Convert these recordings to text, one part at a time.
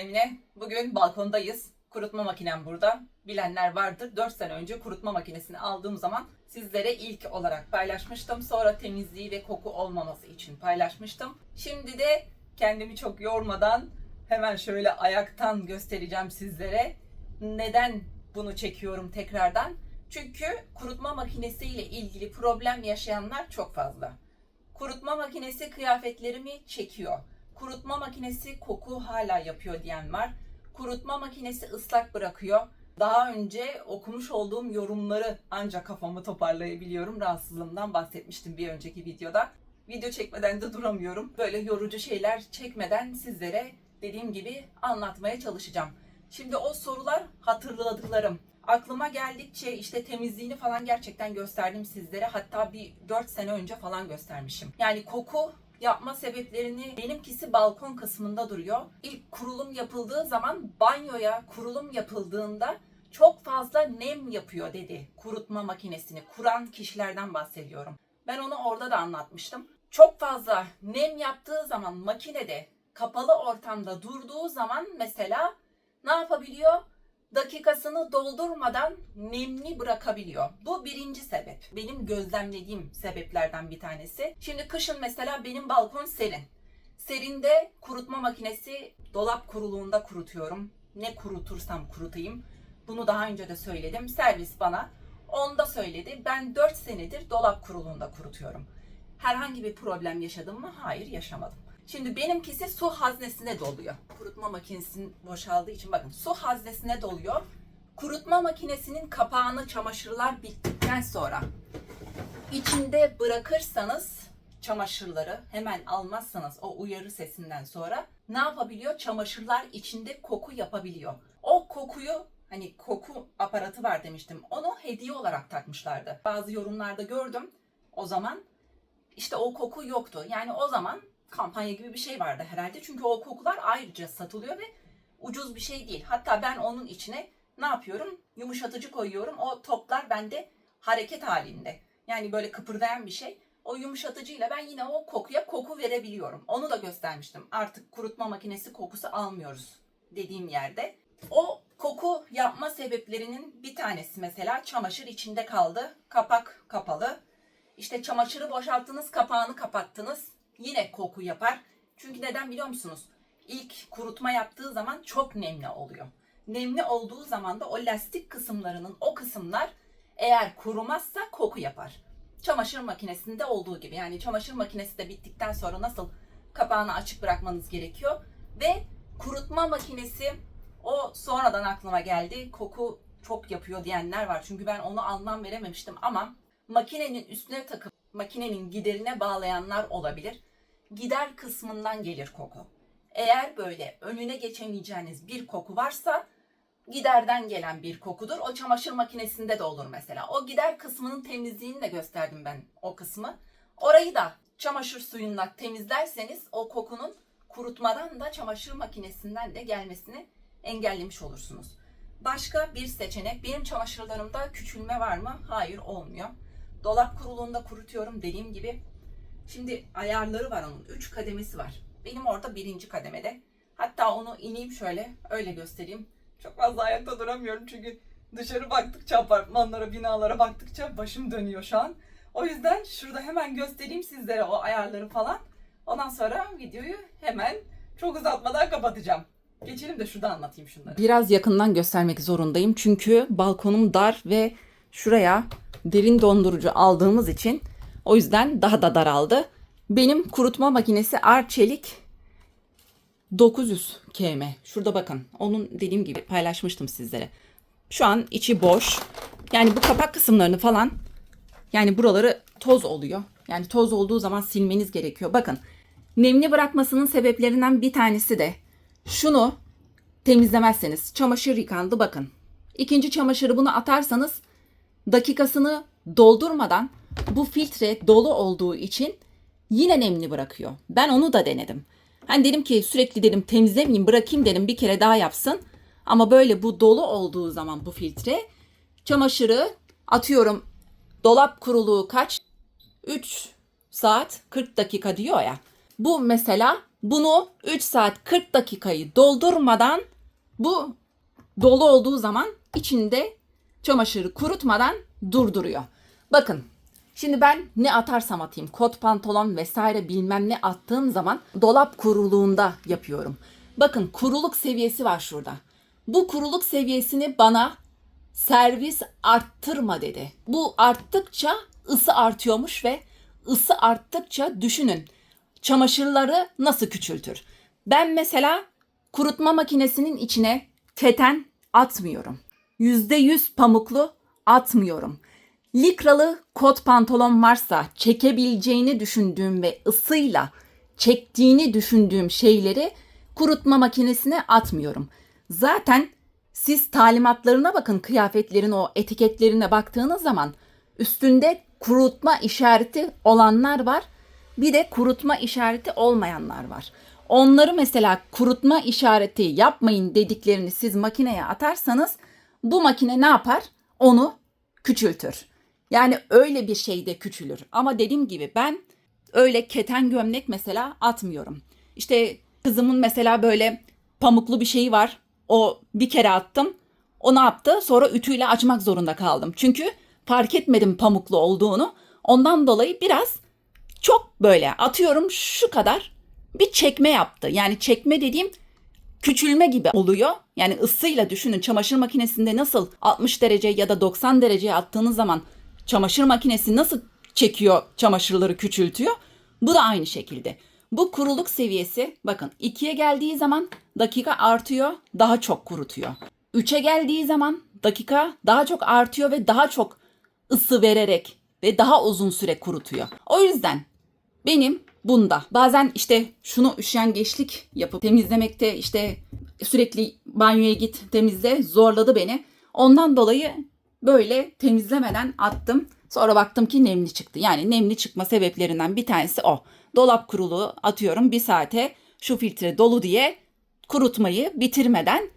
Emine. Bugün balkondayız. Kurutma makinem burada. Bilenler vardır. 4 sene önce kurutma makinesini aldığım zaman sizlere ilk olarak paylaşmıştım. Sonra temizliği ve koku olmaması için paylaşmıştım. Şimdi de kendimi çok yormadan hemen şöyle ayaktan göstereceğim sizlere. Neden bunu çekiyorum tekrardan? Çünkü kurutma makinesiyle ilgili problem yaşayanlar çok fazla. Kurutma makinesi kıyafetlerimi çekiyor. Kurutma makinesi koku hala yapıyor diyen var. Kurutma makinesi ıslak bırakıyor. Daha önce okumuş olduğum yorumları ancak kafamı toparlayabiliyorum. Rahatsızlığımdan bahsetmiştim bir önceki videoda. Video çekmeden de duramıyorum. Böyle yorucu şeyler çekmeden sizlere dediğim gibi anlatmaya çalışacağım. Şimdi o sorular hatırladıklarım. Aklıma geldikçe işte temizliğini falan gerçekten gösterdim sizlere. Hatta bir 4 sene önce falan göstermişim. Yani koku yapma sebeplerini benimkisi balkon kısmında duruyor. İlk kurulum yapıldığı zaman banyoya kurulum yapıldığında çok fazla nem yapıyor dedi kurutma makinesini kuran kişilerden bahsediyorum. Ben onu orada da anlatmıştım. Çok fazla nem yaptığı zaman makinede kapalı ortamda durduğu zaman mesela ne yapabiliyor? Dakikasını doldurmadan nemli bırakabiliyor. Bu birinci sebep. Benim gözlemlediğim sebeplerden bir tanesi. Şimdi kışın mesela benim balkon serin. Serinde kurutma makinesi dolap kuruluğunda kurutuyorum. Ne kurutursam kurutayım. Bunu daha önce de söyledim. Servis bana onda söyledi. Ben 4 senedir dolap kuruluğunda kurutuyorum. Herhangi bir problem yaşadım mı? Hayır yaşamadım. Şimdi benimkisi su haznesine doluyor. Kurutma makinesinin boşaldığı için bakın su haznesine doluyor. Kurutma makinesinin kapağını çamaşırlar bittikten sonra içinde bırakırsanız çamaşırları hemen almazsanız o uyarı sesinden sonra ne yapabiliyor? Çamaşırlar içinde koku yapabiliyor. O kokuyu hani koku aparatı var demiştim. Onu hediye olarak takmışlardı. Bazı yorumlarda gördüm. O zaman işte o koku yoktu. Yani o zaman kampanya gibi bir şey vardı herhalde. Çünkü o kokular ayrıca satılıyor ve ucuz bir şey değil. Hatta ben onun içine ne yapıyorum? Yumuşatıcı koyuyorum. O toplar bende hareket halinde. Yani böyle kıpırdayan bir şey. O yumuşatıcıyla ben yine o kokuya koku verebiliyorum. Onu da göstermiştim. Artık kurutma makinesi kokusu almıyoruz dediğim yerde. O koku yapma sebeplerinin bir tanesi mesela çamaşır içinde kaldı. Kapak kapalı. İşte çamaşırı boşalttınız, kapağını kapattınız. Yine koku yapar. Çünkü neden biliyor musunuz? İlk kurutma yaptığı zaman çok nemli oluyor. Nemli olduğu zaman da o lastik kısımlarının o kısımlar eğer kurumazsa koku yapar. Çamaşır makinesinde olduğu gibi. Yani çamaşır makinesi de bittikten sonra nasıl kapağını açık bırakmanız gerekiyor. Ve kurutma makinesi o sonradan aklıma geldi. Koku çok yapıyor diyenler var. Çünkü ben onu anlam verememiştim ama makinenin üstüne takıp makinenin giderine bağlayanlar olabilir. Gider kısmından gelir koku. Eğer böyle önüne geçemeyeceğiniz bir koku varsa giderden gelen bir kokudur. O çamaşır makinesinde de olur mesela. O gider kısmının temizliğini de gösterdim ben o kısmı. Orayı da çamaşır suyunla temizlerseniz o kokunun kurutmadan da çamaşır makinesinden de gelmesini engellemiş olursunuz. Başka bir seçenek benim çamaşırlarımda küçülme var mı? Hayır olmuyor. Dolap kuruluğunda kurutuyorum dediğim gibi. Şimdi ayarları var onun. 3 kademesi var. Benim orada birinci kademede. Hatta onu ineyim şöyle öyle göstereyim. Çok fazla ayakta duramıyorum çünkü dışarı baktıkça apartmanlara, binalara baktıkça başım dönüyor şu an. O yüzden şurada hemen göstereyim sizlere o ayarları falan. Ondan sonra videoyu hemen çok uzatmadan kapatacağım. Geçelim de şurada anlatayım şunları. Biraz yakından göstermek zorundayım çünkü balkonum dar ve şuraya derin dondurucu aldığımız için o yüzden daha da daraldı. Benim kurutma makinesi Arçelik 900 km. Şurada bakın. Onun dediğim gibi paylaşmıştım sizlere. Şu an içi boş. Yani bu kapak kısımlarını falan yani buraları toz oluyor. Yani toz olduğu zaman silmeniz gerekiyor. Bakın nemli bırakmasının sebeplerinden bir tanesi de şunu temizlemezseniz çamaşır yıkandı bakın. İkinci çamaşırı bunu atarsanız dakikasını doldurmadan bu filtre dolu olduğu için yine nemli bırakıyor. Ben onu da denedim. Hani dedim ki sürekli dedim temizlemeyeyim bırakayım dedim bir kere daha yapsın. Ama böyle bu dolu olduğu zaman bu filtre çamaşırı atıyorum dolap kuruluğu kaç? 3 saat 40 dakika diyor ya. Bu mesela Bunu 3 saat 40 dakikayı doldurmadan bu dolu olduğu zaman içinde çamaşırı kurutmadan durduruyor. Bakın şimdi ben ne atarsam atayım kot pantolon vesaire bilmem ne attığım zaman dolap kuruluğunda yapıyorum. Bakın kuruluk seviyesi var şurada. Bu kuruluk seviyesini bana servis arttırma dedi. Bu arttıkça ısı artıyormuş ve ısı arttıkça düşünün çamaşırları nasıl küçültür. Ben mesela kurutma makinesinin içine keten atmıyorum. %100 pamuklu atmıyorum. Likralı kot pantolon varsa çekebileceğini düşündüğüm ve ısıyla çektiğini düşündüğüm şeyleri kurutma makinesine atmıyorum. Zaten siz talimatlarına bakın kıyafetlerin o etiketlerine baktığınız zaman üstünde kurutma işareti olanlar var. Bir de kurutma işareti olmayanlar var. Onları mesela kurutma işareti yapmayın dediklerini siz makineye atarsanız bu makine ne yapar? Onu küçültür. Yani öyle bir şeyde küçülür. Ama dediğim gibi ben öyle keten gömlek mesela atmıyorum. İşte kızımın mesela böyle pamuklu bir şeyi var. O bir kere attım. O ne yaptı? Sonra ütüyle açmak zorunda kaldım. Çünkü fark etmedim pamuklu olduğunu. Ondan dolayı biraz çok böyle atıyorum şu kadar bir çekme yaptı. Yani çekme dediğim küçülme gibi oluyor. Yani ısıyla düşünün çamaşır makinesinde nasıl 60 derece ya da 90 dereceye attığınız zaman çamaşır makinesi nasıl çekiyor çamaşırları küçültüyor. Bu da aynı şekilde. Bu kuruluk seviyesi bakın 2'ye geldiği zaman dakika artıyor daha çok kurutuyor. 3'e geldiği zaman dakika daha çok artıyor ve daha çok ısı vererek ve daha uzun süre kurutuyor. O yüzden benim bunda bazen işte şunu üşengeçlik yapıp temizlemekte işte sürekli banyoya git temizle zorladı beni. Ondan dolayı böyle temizlemeden attım. Sonra baktım ki nemli çıktı. Yani nemli çıkma sebeplerinden bir tanesi o. Dolap kurulu atıyorum bir saate şu filtre dolu diye kurutmayı bitirmeden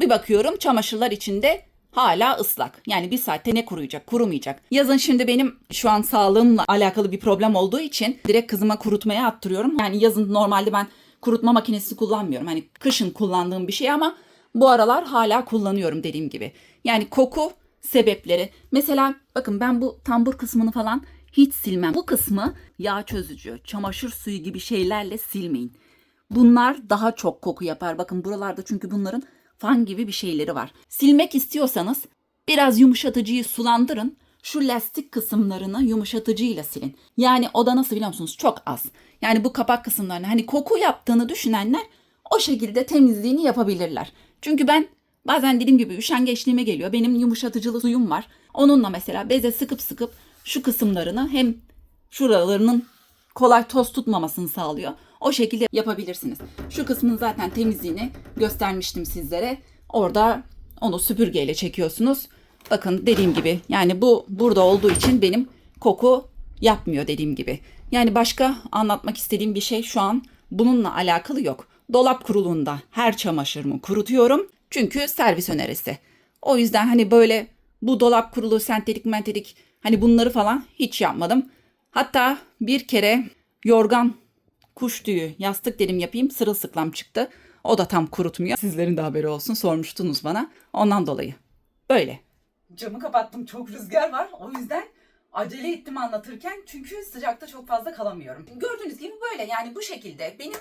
bir bakıyorum çamaşırlar içinde hala ıslak. Yani bir saatte ne kuruyacak, kurumayacak. Yazın şimdi benim şu an sağlığımla alakalı bir problem olduğu için direkt kızıma kurutmaya attırıyorum. Yani yazın normalde ben kurutma makinesi kullanmıyorum. Hani kışın kullandığım bir şey ama bu aralar hala kullanıyorum dediğim gibi. Yani koku sebepleri. Mesela bakın ben bu tambur kısmını falan hiç silmem. Bu kısmı yağ çözücü, çamaşır suyu gibi şeylerle silmeyin. Bunlar daha çok koku yapar. Bakın buralarda çünkü bunların fan gibi bir şeyleri var. Silmek istiyorsanız biraz yumuşatıcıyı sulandırın. Şu lastik kısımlarını yumuşatıcıyla silin. Yani o da nasıl biliyor musunuz? Çok az. Yani bu kapak kısımlarını hani koku yaptığını düşünenler o şekilde temizliğini yapabilirler. Çünkü ben bazen dediğim gibi üşengeçliğime geliyor. Benim yumuşatıcılı suyum var. Onunla mesela beze sıkıp sıkıp şu kısımlarını hem şuralarının kolay toz tutmamasını sağlıyor. O şekilde yapabilirsiniz. Şu kısmın zaten temizliğini göstermiştim sizlere. Orada onu süpürgeyle çekiyorsunuz. Bakın dediğim gibi yani bu burada olduğu için benim koku yapmıyor dediğim gibi. Yani başka anlatmak istediğim bir şey şu an bununla alakalı yok. Dolap kuruluğunda her çamaşırımı kurutuyorum. Çünkü servis önerisi. O yüzden hani böyle bu dolap kurulu sentetik mentetik hani bunları falan hiç yapmadım. Hatta bir kere yorgan kuş tüyü yastık dedim yapayım sırılsıklam çıktı. O da tam kurutmuyor. Sizlerin de haberi olsun sormuştunuz bana. Ondan dolayı. Böyle. Camı kapattım çok rüzgar var. O yüzden acele ettim anlatırken. Çünkü sıcakta çok fazla kalamıyorum. Gördüğünüz gibi böyle yani bu şekilde. Benim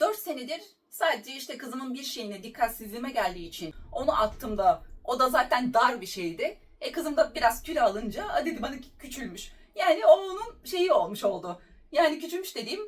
4 senedir sadece işte kızımın bir şeyine dikkatsizliğime geldiği için onu attım da o da zaten dar bir şeydi. E kızım da biraz kilo alınca dedi bana küçülmüş. Yani o onun şeyi olmuş oldu. Yani küçülmüş dediğim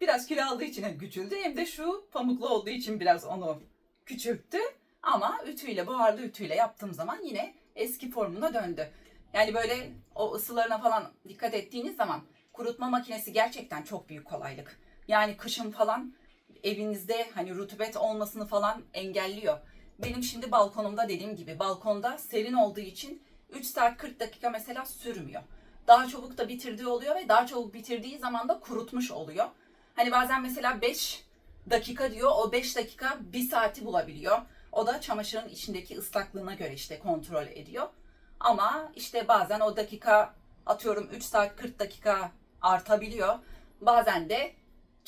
biraz kilo aldığı için hem küçüldü hem de şu pamuklu olduğu için biraz onu küçülttü. Ama ütüyle, buharlı ütüyle yaptığım zaman yine eski formuna döndü. Yani böyle o ısılarına falan dikkat ettiğiniz zaman kurutma makinesi gerçekten çok büyük kolaylık. Yani kışın falan evinizde hani rutubet olmasını falan engelliyor. Benim şimdi balkonumda dediğim gibi balkonda serin olduğu için 3 saat 40 dakika mesela sürmüyor. Daha çabuk da bitirdiği oluyor ve daha çabuk bitirdiği zaman da kurutmuş oluyor. Hani bazen mesela 5 dakika diyor o 5 dakika 1 saati bulabiliyor. O da çamaşırın içindeki ıslaklığına göre işte kontrol ediyor. Ama işte bazen o dakika atıyorum 3 saat 40 dakika artabiliyor. Bazen de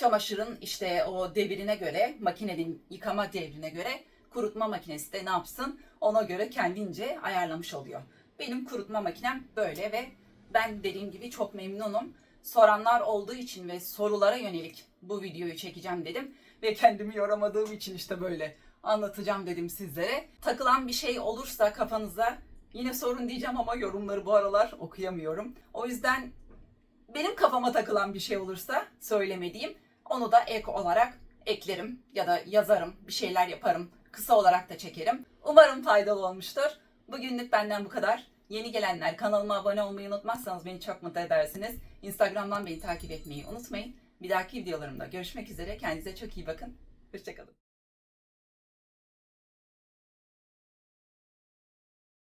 çamaşırın işte o devrine göre, makinenin yıkama devrine göre kurutma makinesi de ne yapsın ona göre kendince ayarlamış oluyor. Benim kurutma makinem böyle ve ben dediğim gibi çok memnunum. Soranlar olduğu için ve sorulara yönelik bu videoyu çekeceğim dedim ve kendimi yoramadığım için işte böyle anlatacağım dedim sizlere. Takılan bir şey olursa kafanıza yine sorun diyeceğim ama yorumları bu aralar okuyamıyorum. O yüzden benim kafama takılan bir şey olursa söylemediğim onu da ek olarak eklerim ya da yazarım, bir şeyler yaparım. Kısa olarak da çekerim. Umarım faydalı olmuştur. Bugünlük benden bu kadar. Yeni gelenler kanalıma abone olmayı unutmazsanız beni çok mutlu edersiniz. Instagram'dan beni takip etmeyi unutmayın. Bir dahaki videolarımda görüşmek üzere. Kendinize çok iyi bakın. Hoşçakalın.